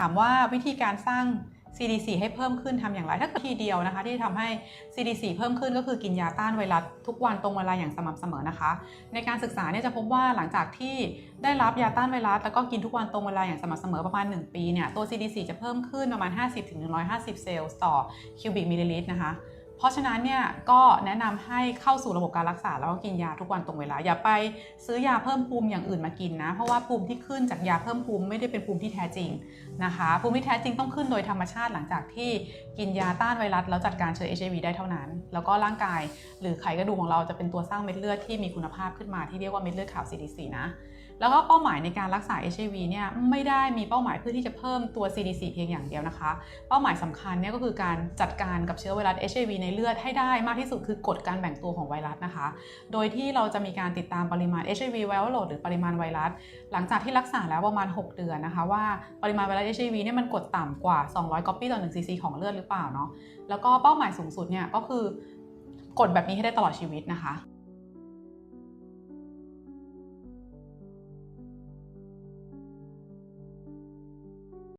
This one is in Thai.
ถามว่าวิธีการสร้าง CDC ให้เพิ่มขึ้นทำอย่างไร ถ้าเกิดทีเดียวนะคะ ที่ทำให้ CDC เพิ่มขึ้นก็คือกินยาต้านไวรัสทุกวันตรงเวลาอย่างสม่ำเสมอนะคะ ในการศึกษาเนี่ยจะพบว่าหลังจากที่ได้รับยาต้านไวรัสแล้วก็กินทุกวันตรงเวลาอย่างสม่ำเสมอประมาณ 1 ปีเนี่ยตัว CDC จะเพิ่มขึ้นประมาณ 50-150 เซลล์ต่อคิวบิกมิลลิลิตรนะคะ เพราะฉะนั้นเนี่ยก็แนะนำให้เข้าสู่ระบบการรักษาแล้วก็กินยาทุกวันตรงเวลา อย่าไปซื้อยาเพิ่มภูมิอย่างอื่นมากินนะ เพราะว่าภูมิที่ขึ้นจากยาเพิ่มภูมิไม่ได้เป็นภูมิที่แท้จริงนะคะ ภูมิที่แท้จริงต้องขึ้นโดยธรรมชาติหลังจากที่กินยาต้านไวรัสแล้วจัดการเชื้อ HIV ไอวีได้เท่านั้น แล้วก็ร่างกายหรือไขกระดูกของเราจะเป็นตัวสร้างเม็ดเลือดที่มีคุณภาพขึ้นมาที่เรียกว่าเม็ดเลือดขาว CDC นะแล้วก็เป้าหมายในการรักษา HIV เนี่ยไม่ได้มีเป้าหมายเพื่อที่จะเพิ่มตัว CDC เพียงอย่างเดียวนะคะ เป้าหมายสำคัญเนี่ยก็คือการจัดการกับเชื้อไวรัส HIV ในเลือดให้ได้มากที่สุดคือกดการแบ่งตัวของไวรัสนะคะ โดยที่เราจะมีการติดตามปริมาณ HIV viral load หรือปริมาณไวรัส หลังจากที่รักษาแล้วประมาณ 6 เดือนนะคะว่าปริมาณไวรัส HIV เนี่ยมันกดต่ำกว่า 200 ก๊อปปี้ต่อ1 cc ของเลือดหรือเปล่าเนาะแล้วก็เป้าหมายสูงสุดเนี่ยก็คือกดแบบนี้ให้ได้ตลอดชีวิตนะคะ